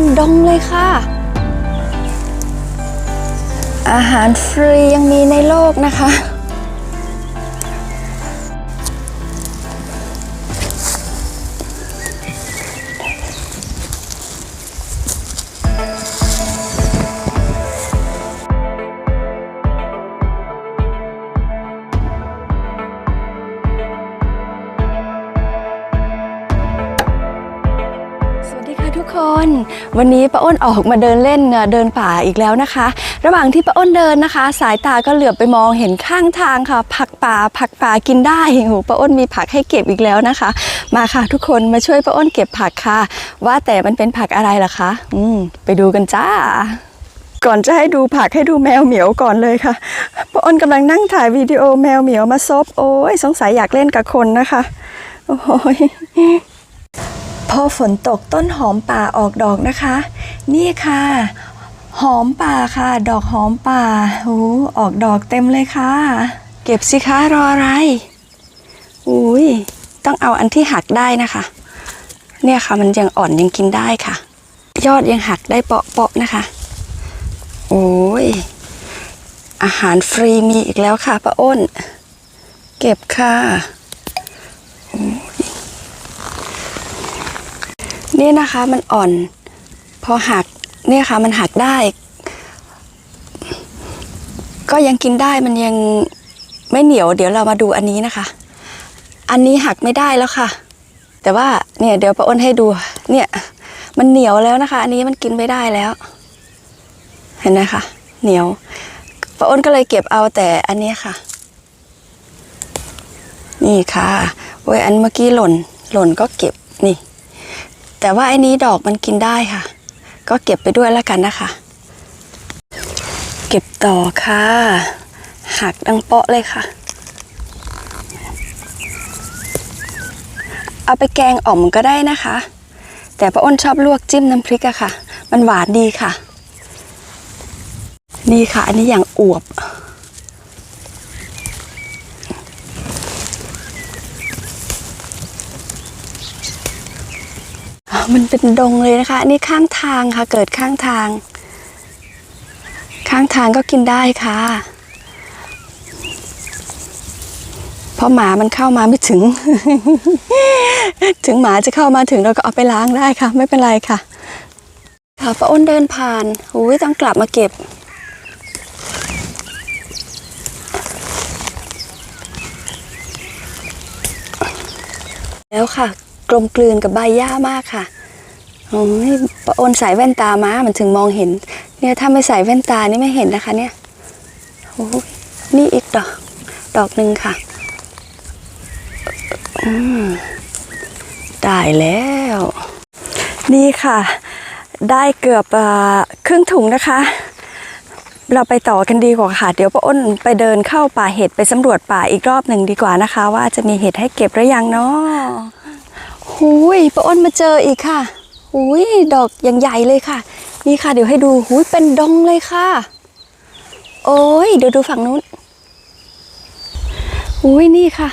เป็นดงเลยค่ะ อาหารฟรียังมีในโลกนะคะ ทุกคน วันนี้ป้าอ้นออกมาเดินเล่นเดินป่าอีกแล้วนะคะ ระหว่างที่ป้าอ้นเดินนะคะ สายตาก็เหลือบไปมองเห็นข้างทางค่ะ ผักป่าผักป่ากินได้โอ้โหป้าอ้นมีผักให้เก็บอีกแล้วนะคะ มาค่ะทุกคนมาช่วยป้าอ้นเก็บผักค่ะ ว่าแต่มันเป็นผักอะไรล่ะคะ อืมไปดูกันจ้าก่อนจะให้ดูผักให้ดูแมวเหมียวก่อนเลยค่ะป้าอ้นกำลังนั่งถ่ายวิดีโอแมวเหมียวมาซบโอ้ยสงสัยอยากเล่นกับคนนะคะ โอ้ย พอฝนตกต้นหอมป่าออกดอกนะคะ นี่ค่ะ หอมป่าค่ะ ดอกหอมป่าโอ้ออกดอกเต็มเลยค่ะ เก็บสิคะรออะไรอุ้ยต้องเอาอันที่หักได้นะคะ เนี่ยค่ะมันยังอ่อนยังกินได้ค่ะ ยอดยังหักได้เปาะๆนะคะ โอ้ยอาหารฟรีมีอีกแล้วค่ะป้าอ้น เก็บค่ะ นี่นะคะมันอ่อน พอหักเนี่ยค่ะมันหักได้ ก็ยังกินได้มันยังไม่เหนียว เดี๋ยวเรามาดูอันนี้นะคะ อันนี้หักไม่ได้แล้วค่ะ แต่ว่าเนี่ยเดี๋ยวป้าอ้นให้ดู เนี่ย มันเหนียวแล้วนะคะ อันนี้มันกินไม่ได้แล้ว เห็นไหมคะเหนียวป้าอ้นก็เลยเก็บเอาแต่อันนี้ค่ะ นี่ค่ะโอ้ยอันเมื่อกี้หล่น หล่นก็เก็บนี่ แต่ว่าไอ้นี้ดอกมันกินได้ค่ะ ก็เก็บไปด้วยแล้วกันนะคะ เก็บต่อค่ะ หักดังเปาะเลยค่ะ เอาไปแกงอ่อมก็ได้นะคะ แต่ป้าอ้นชอบลวกจิ้มน้ำพริกอะค่ะ มันหวานดีค่ะ นี่ค่ะ อันนี้อย่างอวบ มันเป็นดงเลยนะคะ อันนี้ข้างทางค่ะ เกิดข้างทาง ข้างทางก็กินได้ค่ะ เพราะหมามันเข้ามาไม่ถึง ถึงหมาจะเข้ามาถึงเราก็เอาไปล้างได้ค่ะ ไม่เป็นไรค่ะ ค่ะป้าอ้นเดินผ่านอุ้ยต้องกลับมาเก็บแล้วค่ะ กลมกลืนกับใบหญ้ามากค่ะ โอ้ยป้าอ้นใส่แว่นตามามันถึงมองเห็น เนี่ยถ้าไม่ใส่แว่นตานี่ไม่เห็นนะคะ เนี่ยโอ้ยนี่อีกดอก ดอกหนึ่งค่ะ อืมได้แล้ว นี่ค่ะ ได้เกือบอครึ่งถุงนะคะเราไปต่อกันดีกว่าค่ะ เดี๋ยวป้าอ้นไปเดินเข้าป่าเห็ดไปสำรวจป่าอีกรอบหนึ่งดีกว่านะคะ ว่าจะมีเห็ดให้เก็บหรือยังเนาะหุยป้าอ้นมาเจออีกค่ะ หุยดอกอย่างใหญ่เลยค่ะ นี่ค่ะ เดี๋ยวให้ดูหุยเป็นดงเลยค่ะ โอ้ยเดี๋ยวดูฝั่งนู้นหุยนี่ค่ะ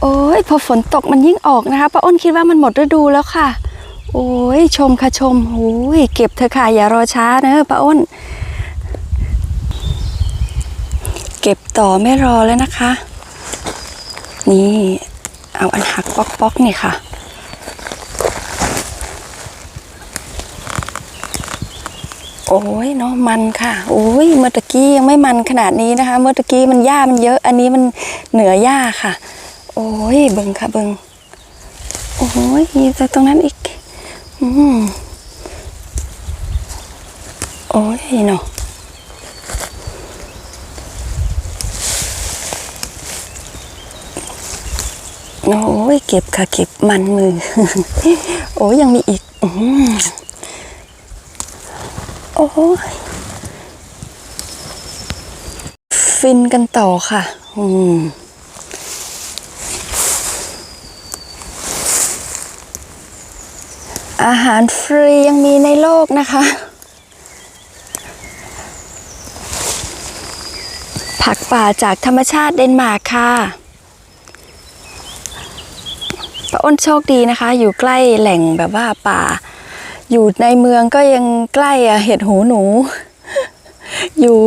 โอ้ยพอฝนตกมันยิ่งออกนะคะป้าอ้นคิดว่ามันหมดฤดูแล้วค่ะ โอ้ยชมค่ะชมโอ้ยเก็บเถอะค่ะอย่ารอช้าเนอะป้าอ้น เก็บต่อไม่รอแล้วนะคะ นี่เอาอันหักป๊อกป๊อกๆนี่ค่ะ โอ้ยเนาะมันค่ะ โอ้ยเมื่อตะกี้ยังไม่มันขนาดนี้นะคะ เมื่อตะกี้มันหญ้ามันเยอะ อันนี้มันเหนือหญ้าค่ะ โอ้ยเบิงค่ะเบิงโอ้ยมีแต่ตรงนั้นอีก อืมโอ้ยเนาะโอ้ยเก็บค่ะเก็บมันมือ โอ้ยยังมีอีกอม อ้ยฟินกันต่อค่ะ อืมอาหารฟรียังมีในโลกนะคะ ผักป่าจากธรรมชาติเดนมาร์กค่ะป้าอ้นโชคดีนะคะ อยู่ใกล้แหล่งแบบว่าป่า อยู่ในเมืองก็ยังใกล้อะเห็ดหูหนู อยู่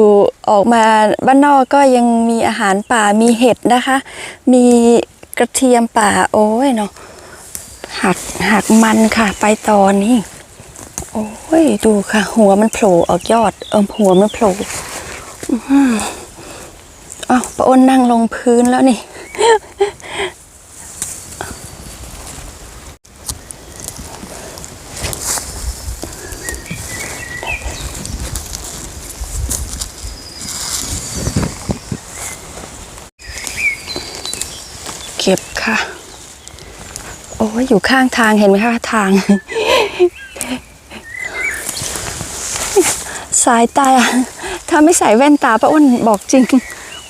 ออกมาบ้านนอกก็ยังมีอาหารป่ามีเห็ดนะคะ มีกระเทียมป่าโอ้ยเนาะหักหักมันค่ะ ไปตอนนี้โอ้ยดูค่ะ หัวมันโผล่ออกยอด เออหัวมันโผล่อื้อหืออ้าวป้าอ้นนั่งลงพื้นแล้วนี่ เก็บค่ะ โอ้ยอยู่ข้างทางเห็นไหมคะทาง สายตา ถ้าไม่ใส่แว่นตาป้าอ้นบอกจริง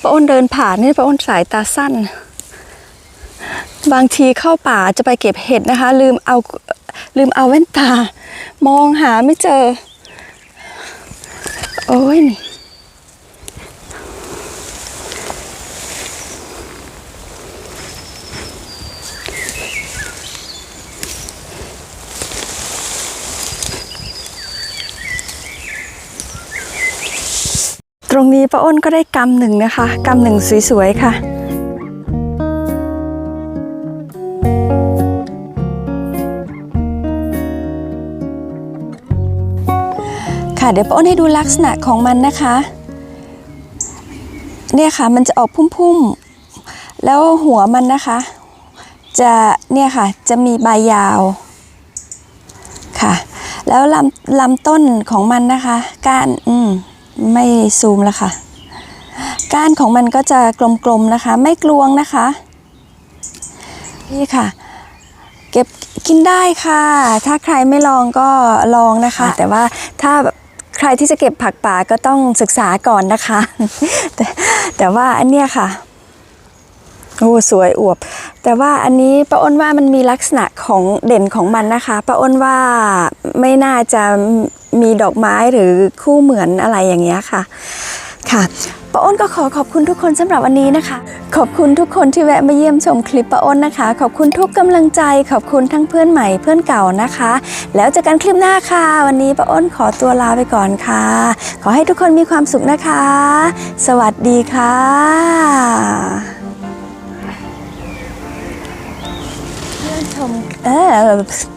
ป้าอ้นเดินผ่านนี่ป้าอ้นสายตาสั้น บางทีเข้าป่าจะไปเก็บเห็ดนะคะ ลืมเอาลืมเอาแว่นตา มองหาไม่เจอ โอ้ยนี่ ตรงนี้ป้าอ้นก็ได้กำหนึ่งนะคะกำหนึ่งสวยๆค่ะค่ะเดี๋ยวป้าอ้นให้ดูลักษณะของมันนะคะเนี่ยค่ะมันจะออกพุ่มๆ แล้วหัวมันนะคะ จะเนี่ยค่ะจะมีใบยาวค่ะ แล้วลำลำต้นของมันนะคะ ก้านอืม ไม่ซูมแล้วค่ะ ก้านของมันก็จะกลมๆนะคะ ไม่กลวงนะคะ นี่ค่ะ เก็บกินได้ค่ะ ถ้าใครไม่ลองก็ลองนะคะ แต่ว่าถ้าแบบใครที่จะเก็บผักป่าก็ต้องศึกษาก่อนนะคะ แต่แต่ว่าอันเนี้ยค่ะโอ้สวยอวบ แต่ว่าอันนี้ป้าอ้นว่ามันมีลักษณะของเด่นของมันนะคะป้าอ้นว่าไม่น่าจะ มีดอกไม้หรือคู่เหมือนอะไรอย่างเงี้ยค่ะค่ะป้าอ้นก็ขอขอบคุณทุกคนสำหรับวันนี้นะคะ ขอบคุณทุกคนที่แวะมาเยี่ยมชมคลิปป้าอ้นนะคะ ขอบคุณทุกกำลังใจ ขอบคุณทั้งเพื่อนใหม่เพื่อนเก่านะคะ แล้วเจอกันคลิปหน้าค่ะ วันนี้ป้าอ้นขอตัวลาไปก่อนค่ะ ขอให้ทุกคนมีความสุขนะคะ สวัสดีค่ะเพื่อนชมเออ